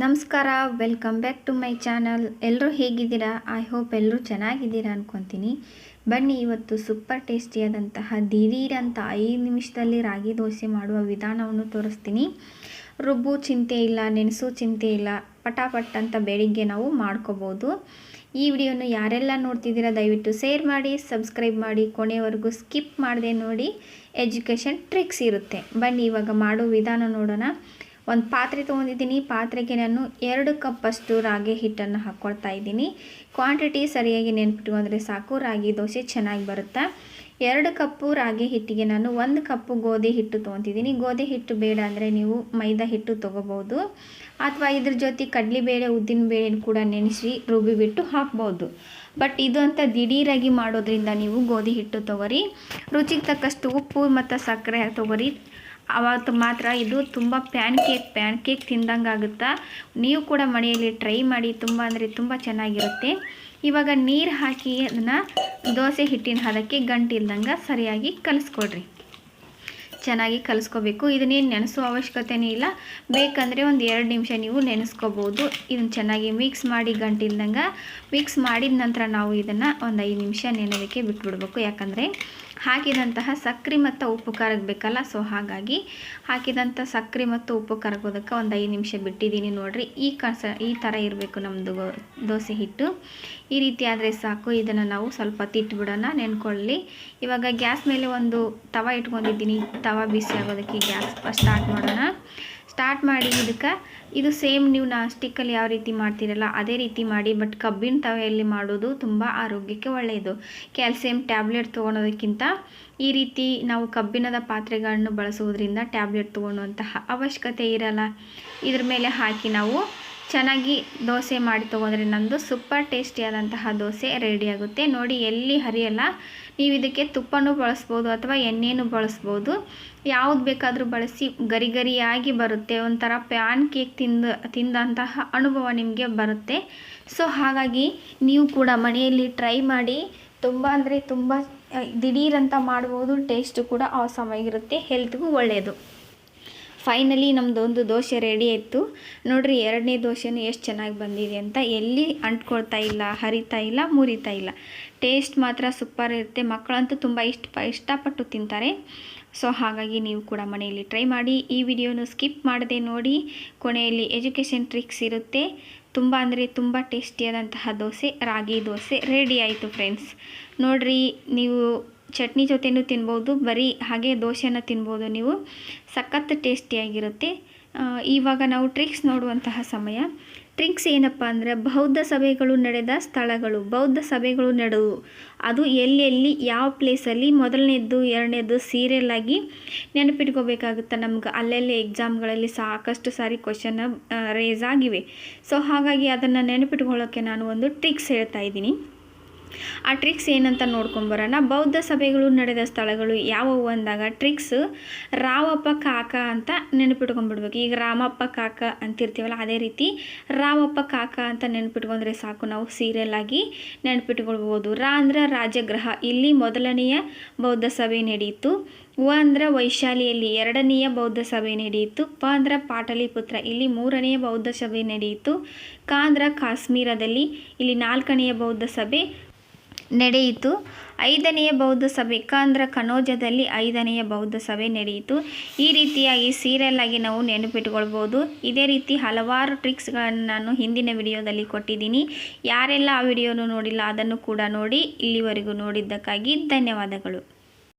ನಮಸ್ಕಾರ welcome back to my channel ಎಲ್ಲರೂ ಹೇಗಿದ್ದೀರಾ? ಐ ಹೋಪ್ ಎಲ್ಲರೂ ಚೆನ್ನಾಗಿದ್ದೀರಾ ಅಂದ್ಕೊತೀನಿ ಬನ್ನಿ, ಇವತ್ತು ಸೂಪರ್ ಟೇಸ್ಟಿಯಾದಂತಹ ದಿಢೀರ್ ಅಂತ ಐದು ನಿಮಿಷದಲ್ಲಿ ರಾಗಿ ದೋಸೆ ಮಾಡುವ ವಿಧಾನವನ್ನು ತೋರಿಸ್ತೀನಿ. ರುಬ್ಬು, ಚಿಂತೆ ಇಲ್ಲ, ನೆನೆಸು, ಚಿಂತೆ ಇಲ್ಲ. ಪಟಾಪಟ್ ಅಂತ ಬೆಳಿಗ್ಗೆ ನಾವು ಮಾಡ್ಕೋಬೋದು. ಈ ವಿಡಿಯೋನು ಯಾರೆಲ್ಲ ನೋಡ್ತಿದ್ದೀರಾ, ದಯವಿಟ್ಟು ಶೇರ್ ಮಾಡಿ ಸಬ್ಸ್ಕ್ರೈಬ್ ಮಾಡಿ. ಕೊನೆವರೆಗೂ ಸ್ಕಿಪ್ ಮಾಡದೆ ನೋಡಿ. ಎಜುಕೇಷನ್ ಟ್ರಿಕ್ಸ್ ಇರುತ್ತೆ. ಬನ್ನಿ, ಇವಾಗ ಮಾಡೋ ವಿಧಾನ ನೋಡೋಣ. ಒಂದು ಪಾತ್ರೆ ತೊಗೊಂಡಿದ್ದೀನಿ. ಪಾತ್ರೆಗೆ ನಾನು ಎರಡು ಕಪ್ಪಷ್ಟು ರಾಗಿ ಹಿಟ್ಟನ್ನು ಹಾಕ್ಕೊಳ್ತಾ ಇದ್ದೀನಿ. ಕ್ವಾಂಟಿಟಿ ಸರಿಯಾಗಿ ನೆನ್ಪಿಟ್ಕೊಂಡ್ರೆ ಸಾಕು. ರಾಗಿ ದೋಸೆ ಚೆನ್ನಾಗಿ ಬರುತ್ತೆ. ಎರಡು ಕಪ್ಪು ರಾಗಿ ಹಿಟ್ಟಿಗೆ ನಾನು ಒಂದು ಕಪ್ಪು ಗೋಧಿ ಹಿಟ್ಟು ತೊಗೊತಿದ್ದೀನಿ. ಗೋಧಿ ಹಿಟ್ಟು ಬೇಡ ಅಂದರೆ ನೀವು ಮೈದಾ ಹಿಟ್ಟು ತೊಗೋಬೋದು ಅಥವಾ ಇದ್ರ ಜೊತೆ ಕಡಲೆಬೇಳೆ, ಉದ್ದಿನಬೇಳೆ ಕೂಡ ನೆನೆಸಿ ರುಬ್ಬಿಬಿಟ್ಟು ಹಾಕ್ಬೋದು. ಬಟ್ ಇದು ಅಂತ ದಿಢೀರಾಗಿ ಮಾಡೋದ್ರಿಂದ ನೀವು ಗೋಧಿ ಹಿಟ್ಟು ತೊಗೋರಿ. ರುಚಿಗೆ ತಕ್ಕಷ್ಟು ಉಪ್ಪು ಮತ್ತು ಸಕ್ಕರೆ ತೊಗೊರಿ. ಅವತ್ತು ಮಾತ್ರ ಇದು ತುಂಬ ಪ್ಯಾನ್ ಕೇಕ್ ಪ್ಯಾನ್ ಕೇಕ್ ತಿಂದಂಗೆ ಆಗುತ್ತಾ? ನೀವು ಕೂಡ ಮನೆಯಲ್ಲಿ ಟ್ರೈ ಮಾಡಿ, ತುಂಬ ಅಂದರೆ ತುಂಬ ಚೆನ್ನಾಗಿರುತ್ತೆ. ಇವಾಗ ನೀರು ಹಾಕಿ ಅದನ್ನು ದೋಸೆ ಹಿಟ್ಟಿನ ಹದಕ್ಕೆ ಗಂಟಿಲ್ದಂಗೆ ಸರಿಯಾಗಿ ಕಲಿಸ್ಕೊಡ್ರಿ. ಚೆನ್ನಾಗಿ ಕಲಿಸ್ಕೋಬೇಕು. ಇದನ್ನೇನು ನೆನೆಸೋ ಅವಶ್ಯಕತೆನೇ ಇಲ್ಲ. ಬೇಕಂದರೆ ಒಂದು ಎರಡು ನಿಮಿಷ ನೀವು ನೆನೆಸ್ಕೋಬೋದು. ಇದನ್ನು ಚೆನ್ನಾಗಿ ಮಿಕ್ಸ್ ಮಾಡಿ ಗಂಟಿಲ್ದಂಗೆ. ಮಿಕ್ಸ್ ಮಾಡಿದ ನಂತರ ನಾವು ಇದನ್ನು ಒಂದು ಐದು ನಿಮಿಷ ನೆನೆಯೋದಕ್ಕೆ ಬಿಟ್ಬಿಡ್ಬೇಕು. ಯಾಕಂದರೆ ಹಾಕಿದಂತಹ ಸಕ್ಕರೆ ಮತ್ತು ಉಪ್ಪು ಕರಗಬೇಕಲ್ಲ ಸೊ ಹಾಗಾಗಿ ಹಾಕಿದಂಥ ಸಕ್ಕರೆ ಮತ್ತು ಉಪ್ಪು ಕರಗೋದಕ್ಕೆ ಒಂದು ಐದು ನಿಮಿಷ ಬಿಟ್ಟಿದ್ದೀನಿ ನೋಡಿರಿ. ಈ ಕಸ, ಈ ಥರ ಇರಬೇಕು ನಮ್ಮದು ದೋಸೆ ಹಿಟ್ಟು. ಈ ರೀತಿ ಆದರೆ ಸಾಕು. ಇದನ್ನು ನಾವು ಸ್ವಲ್ಪ ತಿಟ್ಬಿಡೋಣ, ನೆನ್ಕೊಳ್ಳಿ. ಇವಾಗ ಗ್ಯಾಸ್ ಮೇಲೆ ಒಂದು ತವ ಇಟ್ಕೊಂಡಿದ್ದೀನಿ. ತವ ಬಿಸಿ ಆಗೋದಕ್ಕೆ ಗ್ಯಾಸ್ ಸ್ಟಾರ್ಟ್ ಮಾಡೋಣ. ಸ್ಟಾರ್ಟ್ ಮಾಡಿ ಇದಕ್ಕೆ ಇದು ಸೇಮ್ ನೀವು ನಾ ಸ್ಟಿಕ್ಕಲ್ಲಿ ಯಾವ ರೀತಿ ಮಾಡ್ತೀರಲ್ಲ, ಅದೇ ರೀತಿ ಮಾಡಿ ಬಟ್ ಕಬ್ಬಿನ ತವೆಯಲ್ಲಿ ಮಾಡೋದು ತುಂಬ ಆರೋಗ್ಯಕ್ಕೆ ಒಳ್ಳೆಯದು ಕ್ಯಾಲ್ಸಿಯಂ ಟ್ಯಾಬ್ಲೆಟ್ ತೊಗೊಳೋದಕ್ಕಿಂತ ಈ ರೀತಿ ನಾವು ಕಬ್ಬಿಣದ ಪಾತ್ರೆಗಳನ್ನು ಬಳಸುವುದರಿಂದ ಟ್ಯಾಬ್ಲೆಟ್ ತೊಗೊಳ್ಳುವಂತಹ ಅವಶ್ಯಕತೆ ಇರಲ್ಲ. ಇದ್ರ ಮೇಲೆ ಹಾಕಿ ನಾವು ಚೆನ್ನಾಗಿ ದೋಸೆ ಮಾಡಿ ತೊಗೊಂಡ್ರೆ ನಂದು ಸೂಪರ್ ಟೇಸ್ಟಿಯಾದಂತಹ ದೋಸೆ ರೆಡಿಯಾಗುತ್ತೆ ನೋಡಿ, ಎಲ್ಲಿ ಹರಿಯಲ್ಲ. ನೀವು ಇದಕ್ಕೆ ತುಪ್ಪನೂ ಬಳಸ್ಬೋದು ಅಥವಾ ಎಣ್ಣೆನೂ ಬಳಸ್ಬೋದು. ಯಾವ್ದು ಬೇಕಾದರೂ ಬಳಸಿ ಗರಿ ಗರಿಯಾಗಿ ಬರುತ್ತೆ. ಒಂಥರ ಪ್ಯಾನ್ ಕೇಕ್ ತಿಂದ, ತಿಂದಂತಹ ಅನುಭವ ನಿಮಗೆ ಬರುತ್ತೆ. ಸೊ, ಹಾಗಾಗಿ ನೀವು ಕೂಡ ಮನೆಯಲ್ಲಿ ಟ್ರೈ ಮಾಡಿ. ತುಂಬ ಅಂದರೆ ತುಂಬ ದಿಢೀರಂತ ಮಾಡ್ಬೋದು. ಟೇಸ್ಟು ಕೂಡ ಆಸಮಾಗಿರುತ್ತೆ ಹೆಲ್ತ್ಗೂ ಒಳ್ಳೆಯದು ಫೈನಲಿ ನಮ್ಮದೊಂದು ದೋಸೆ ರೆಡಿ ಆಯಿತು ನೋಡಿರಿ, ಎರಡನೇ ದೋಸೆನೂ ಎಷ್ಟು ಚೆನ್ನಾಗಿ ಬಂದಿದೆ ಅಂತ ಎಲ್ಲಿ ಅಂಟ್ಕೊಳ್ತಾ ಇಲ್ಲ, ಹರಿತಾ ಇಲ್ಲ, ಮುರಿತಾ ಇಲ್ಲ. ಟೇಸ್ಟ್ ಮಾತ್ರ ಸೂಪರ್ ಇರುತ್ತೆ. ಮಕ್ಕಳಂತೂ ತುಂಬ ಇಷ್ಟ ಇಷ್ಟಪಟ್ಟು ತಿಂತಾರೆ. ಸೊ ಹಾಗಾಗಿ ನೀವು ಕೂಡ ಮನೆಯಲ್ಲಿ ಟ್ರೈ ಮಾಡಿ. ಈ ವಿಡಿಯೋನು ಸ್ಕಿಪ್ ಮಾಡದೆ ನೋಡಿ. ಕೊನೆಯಲ್ಲಿ ಎಜುಕೇಷನ್ ಟ್ರಿಕ್ಸ್ ಇರುತ್ತೆ. ತುಂಬ ಅಂದರೆ ತುಂಬ ಟೇಸ್ಟಿಯಾದಂತಹ ದೋಸೆ, ರಾಗಿ ದೋಸೆ ರೆಡಿ ಆಯಿತು ಫ್ರೆಂಡ್ಸ್ ನೋಡಿರಿ, ನೀವು ಚಟ್ನಿ ಜೊತೆನೂ ತಿನ್ಬೋದು, ಬರೀ ಹಾಗೆ ದೋಸೆನ ತಿನ್ಬೋದು ನೀವು. ಸಖತ್ ಟೇಸ್ಟಿಯಾಗಿರುತ್ತೆ. ಇವಾಗ ನಾವು ಟ್ರಿಕ್ಸ್ ನೋಡುವಂತಹ ಸಮಯ. ಟ್ರಿಕ್ಸ್ ಏನಪ್ಪ ಅಂದರೆ ಬೌದ್ಧ ಸಭೆಗಳು ನಡೆದ ಸ್ಥಳಗಳು, ಬೌದ್ಧ ಸಭೆಗಳು ನಡೆದು, ಅದು ಎಲ್ಲೆಲ್ಲಿ, ಯಾವ ಪ್ಲೇಸಲ್ಲಿ, ಮೊದಲನೇದ್ದು, ಎರಡನೇದ್ದು ಸೀರಿಯಲ್ ಆಗಿ ನೆನಪಿಟ್ಕೋಬೇಕಾಗುತ್ತೆ ನಮ್ಗೆ. ಅಲ್ಲೆಲ್ಲೇ ಎಕ್ಸಾಮ್ಗಳಲ್ಲಿ ಸಾಕಷ್ಟು ಸಾರಿ ಕ್ವಶನ್ ರೇಸ್ ಆಗಿವೆ. ಸೊ ಹಾಗಾಗಿ ಅದನ್ನು ನೆನಪಿಟ್ಕೊಳ್ಳೋಕ್ಕೆ ನಾನು ಒಂದು ಟ್ರಿಕ್ಸ್ ಹೇಳ್ತಾ ಇದ್ದೀನಿ. ಆ ಟ್ರಿಕ್ಸ್ ಏನಂತ ನೋಡ್ಕೊಂಬರೋಣ. ಬೌದ್ಧ ಸಭೆಗಳು ನಡೆದ ಸ್ಥಳಗಳು ಯಾವುವು ಅಂದಾಗ ಟ್ರಿಕ್ಸ್ ರಾವಪ್ಪ ಕಾಕ ಅಂತ ನೆನಪಿಟ್ಕೊಂಡ್ಬಿಡ್ಬೇಕು ಈಗ ರಾಮಪ್ಪ ಕಾಕ ಅಂತಿರ್ತೀವಲ್ಲ, ಅದೇ ರೀತಿ ರಾವಪ್ಪ ಕಾಕ ಅಂತ ನೆನಪಿಟ್ಕೊಂಡ್ರೆ ಸಾಕು. ನಾವು ಸೀರಿಯಲ್ ಆಗಿ ನೆನಪಿಟ್ಕೊಳ್ಬೋದು. ರಾ ಅಂದ್ರೆ ರಾಜಗೃಹ ಇಲ್ಲಿ ಮೊದಲನೆಯ ಬೌದ್ಧ ಸಭೆ ನಡೆಯಿತು. ವ ಅಂದ್ರೆ ವೈಶಾಲಿಯಲ್ಲಿ. ಎರಡನೆಯ ಬೌದ್ಧ ಸಭೆ ನಡೆಯಿತು. ಪ ಅಂದ್ರೆ ಪಾಟಲಿಪುತ್ರ. ಇಲ್ಲಿ ಮೂರನೆಯ ಬೌದ್ಧ ಸಭೆ ನಡೆಯಿತು. ಕ ಕಾಶ್ಮೀರದಲ್ಲಿ. ಇಲ್ಲಿ ನಾಲ್ಕನೆಯ ಬೌದ್ಧ ಸಭೆ ನಡೆಯಿತು. ಐದನೆಯ ಬೌದ್ಧ ಸಭೆ ಕಾಂದ್ರ ಕನೋಜದಲ್ಲಿ ಐದನೆಯ ಬೌದ್ಧ ಸಭೆ ನಡೆಯಿತು. ಈ ರೀತಿಯಾಗಿ ಸೀರಿಯಲ್ ಆಗಿ ನಾವು ನೆನಪಿಟ್ಕೊಳ್ಬೋದು. ಇದೇ ರೀತಿ ಹಲವಾರು ಟ್ರಿಕ್ಸ್ಗಳನ್ನು ನಾನು ಹಿಂದಿನ ವಿಡಿಯೋದಲ್ಲಿ ಕೊಟ್ಟಿದ್ದೀನಿ. ಯಾರೆಲ್ಲ ಆ ವಿಡಿಯೋನು ನೋಡಿಲ್ಲ ಅದನ್ನು ಕೂಡ ನೋಡಿ ಇಲ್ಲಿವರೆಗೂ ನೋಡಿದ್ದಕ್ಕಾಗಿ ಧನ್ಯವಾದಗಳು.